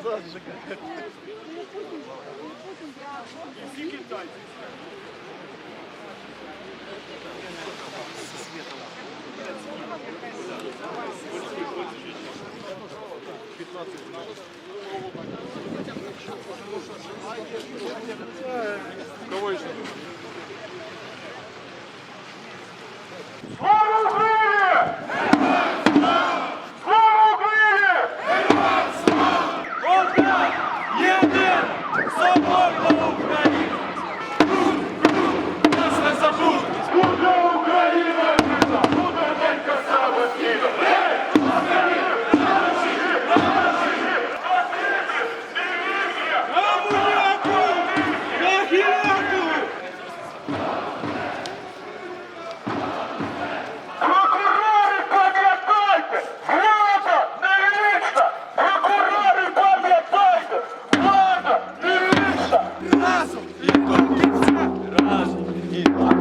Слава E...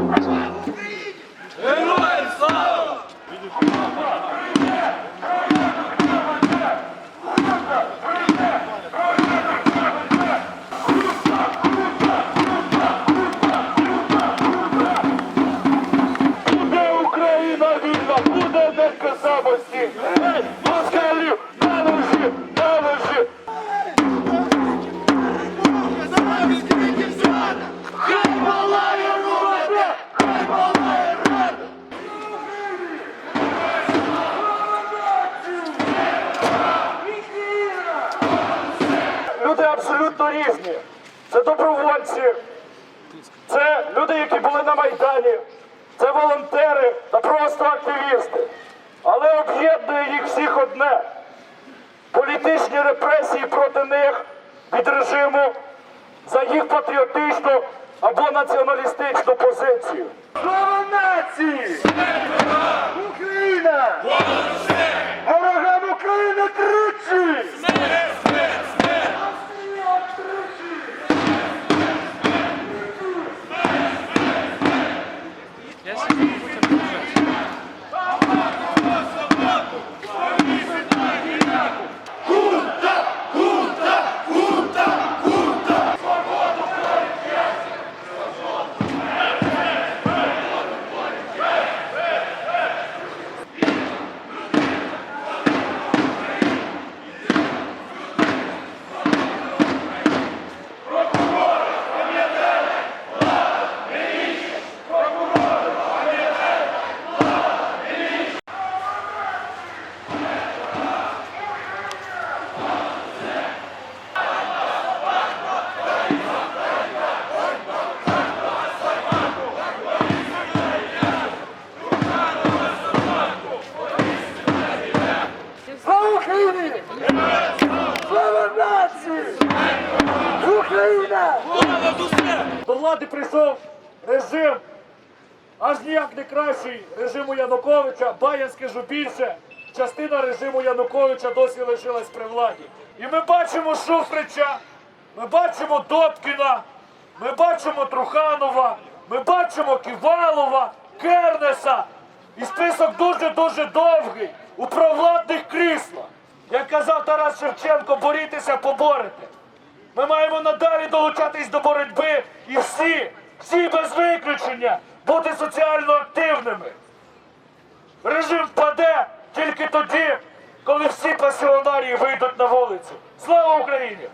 Це добровольці, це люди, які були на Майдані, це волонтери та просто активісти. Але об'єднує їх всіх одне. Політичні репресії проти них від режиму за їх патріотичну або націоналістичну позицію. До влади прийшов режим, аж ніяк не кращий режиму Януковича, Бая скажу більше, частина режиму Януковича досі лишилась при владі. І ми бачимо Шуфрича, ми бачимо Добкіна, ми бачимо Труханова, ми бачимо Ківалова, Кернеса. І список дуже-дуже довгий у провладних кріслах. Як казав Тарас Шевченко, борітеся, поборете. Ми маємо надалі долучатись до боротьби і всі, всі без виключення, бути соціально активними. Режим впаде тільки тоді, коли всі пасіонарії вийдуть на вулицю. Слава Україні!